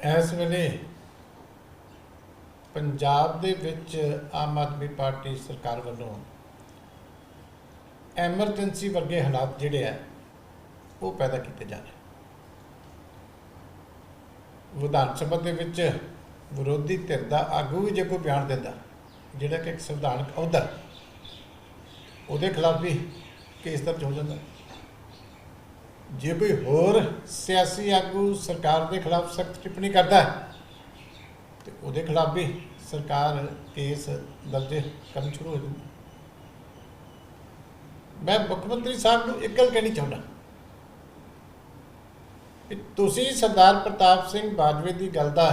ਇਸ ਵੇਲੇ ਪੰਜਾਬ ਦੇ ਵਿੱਚ ਆਮ ਆਦਮੀ ਪਾਰਟੀ ਸਰਕਾਰ ਵੱਲੋਂ ਐਮਰਜੈਂਸੀ ਵਰਗੇ ਹਾਲਾਤ ਜਿਹੜੇ ਆ, ਉਹ ਪੈਦਾ ਕੀਤੇ ਜਾ ਰਹੇ ਵਿਧਾਨ ਸਭਾ ਦੇ ਵਿੱਚ ਵਿਰੋਧੀ ਧਿਰ ਦਾ ਆਗੂ ਵੀ ਜੇ ਕੋਈ ਬਿਆਨ ਦਿੰਦਾ, ਜਿਹੜਾ ਕਿ ਇੱਕ ਸੰਵਿਧਾਨਕ ਅਹੁਦਾ, ਉਹਦੇ ਖਿਲਾਫ ਵੀ ਕੇਸ ਦਰਜ ਹੋ ਜਾਂਦਾ। ਜੇ ਕੋਈ ਹੋਰ ਸਿਆਸੀ ਆਗੂ ਸਰਕਾਰ ਦੇ ਖਿਲਾਫ ਸਖਤ ਟਿੱਪਣੀ ਕਰਦਾ ਹੈ, ਤੇ ਉਹਦੇ ਖਿਲਾਫ ਵੀ ਸਰਕਾਰ ਕੇਸ ਦਰਜ ਕਰਨ ਸ਼ੁਰੂ ਹੋ ਜਾਂਦੀ ਮੈਂ ਮੁੱਖ ਮੰਤਰੀ ਸਾਹਿਬ ਨੂੰ ਇੱਕ ਗੱਲ ਕਹਿਣੀ ਚਾਹੁੰਦਾ ਕਿ ਤੁਸੀਂ ਸਰਦਾਰ ਪ੍ਰਤਾਪ ਸਿੰਘ ਬਾਜਵੇ ਦੀ ਗੱਲ ਦਾ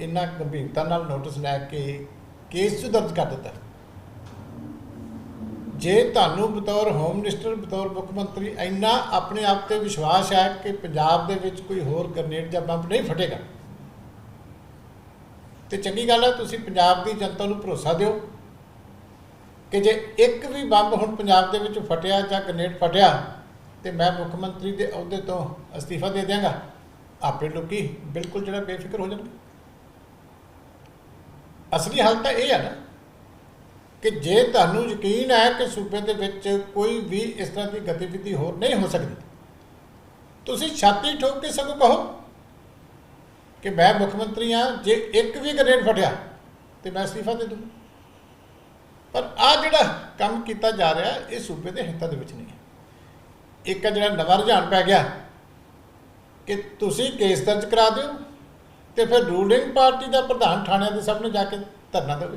ਇੰਨਾ ਗੰਭੀਰਤਾ ਨਾਲ ਨੋਟਿਸ ਲੈ ਕੇ ਕੇਸ 'ਚ ਦਰਜ ਕਰ ਦਿੱਤਾ। ਜੇ ਤੁਹਾਨੂੰ ਬਤੌਰ ਹੋਮ ਮਿਨਿਸਟਰ ਬਤੌਰ ਮੁੱਖ ਮੰਤਰੀ ਇੰਨਾ ਆਪਣੇ ਆਪ ਤੇ ਵਿਸ਼ਵਾਸ ਹੈ ਕਿ ਪੰਜਾਬ ਦੇ ਵਿੱਚ ਕੋਈ ਹੋਰ ਗ੍ਰਨੇਡ ਜਾਂ ਬੰਬ ਨਹੀਂ ਫਟੇਗਾ, ਤੇ ਚੰਗੀ ਗੱਲ ਹੈ ਤੁਸੀਂ ਪੰਜਾਬ ਦੀ ਜਨਤਾ ਨੂੰ ਭਰੋਸਾ ਦਿਓ ਕਿ ਜੇ ਇੱਕ ਵੀ ਬੰਬ ਹੁਣ ਪੰਜਾਬ ਦੇ ਵਿੱਚ ਫਟਿਆ ਜਾਂ ਗ੍ਰਨੇਡ ਫਟਿਆ, ਤੇ ਮੈਂ ਮੁੱਖ ਮੰਤਰੀ ਦੇ ਅਹੁਦੇ ਤੋਂ ਅਸਤੀਫਾ ਦੇ ਦਿਆਂਗਾ। ਆਪੇ ਲੋਕੀ ਬਿਲਕੁਲ ਜਿਹੜਾ ਬੇਫਿਕਰ ਹੋ ਜਾਣਗੇ। ਅਸਲੀ ਹਾਲਤ ਤਾਂ ਇਹ ਹੈ ਨਾ ਕਿ ਜੇ ਤੁਹਾਨੂੰ ਯਕੀਨ ਹੈ ਕਿ ਸੂਬੇ ਦੇ ਵਿੱਚ ਕੋਈ ਵੀ ਇਸ ਤਰ੍ਹਾਂ ਦੀ ਗਤੀਵਿਧੀ ਹੋਰ ਨਹੀਂ ਹੋ ਸਕਦੀ, ਤੁਸੀਂ ਛਾਤੀ ਠੋਕ ਕੇ ਸਗੋਂ ਕਹੋ ਕਿ ਮੈਂ ਮੁੱਖ ਮੰਤਰੀ ਹਾਂ, ਜੇ ਇੱਕ ਵੀ ਗ੍ਰੇਡ ਫਟਿਆ ਤੇ ਮੈਂ ਅਸਤੀਫਾ ਦੇ ਦੂੰ ਪਰ ਆ ਜਿਹੜਾ ਕੰਮ ਕੀਤਾ ਜਾ ਰਿਹਾ, ਇਹ ਸੂਬੇ ਦੇ ਹਿੱਤਾਂ ਦੇ ਵਿੱਚ ਨਹੀਂ ਹੈ। ਇੱਕ ਜਿਹੜਾ ਨਵਾਂ ਰੁਝਾਨ ਪੈ ਗਿਆ ਕਿ ਤੁਸੀਂ ਕੇਸ ਦਰਜ ਕਰਾ ਦਿਓ ਤੇ ਫਿਰ ਰੂਲਿੰਗ ਪਾਰਟੀ ਦਾ ਪ੍ਰਧਾਨ ਥਾਣਿਆਂ ਦੇ ਸਾਹਮਣੇ ਜਾ ਕੇ ਧਰਨਾ ਦੇਵੇ।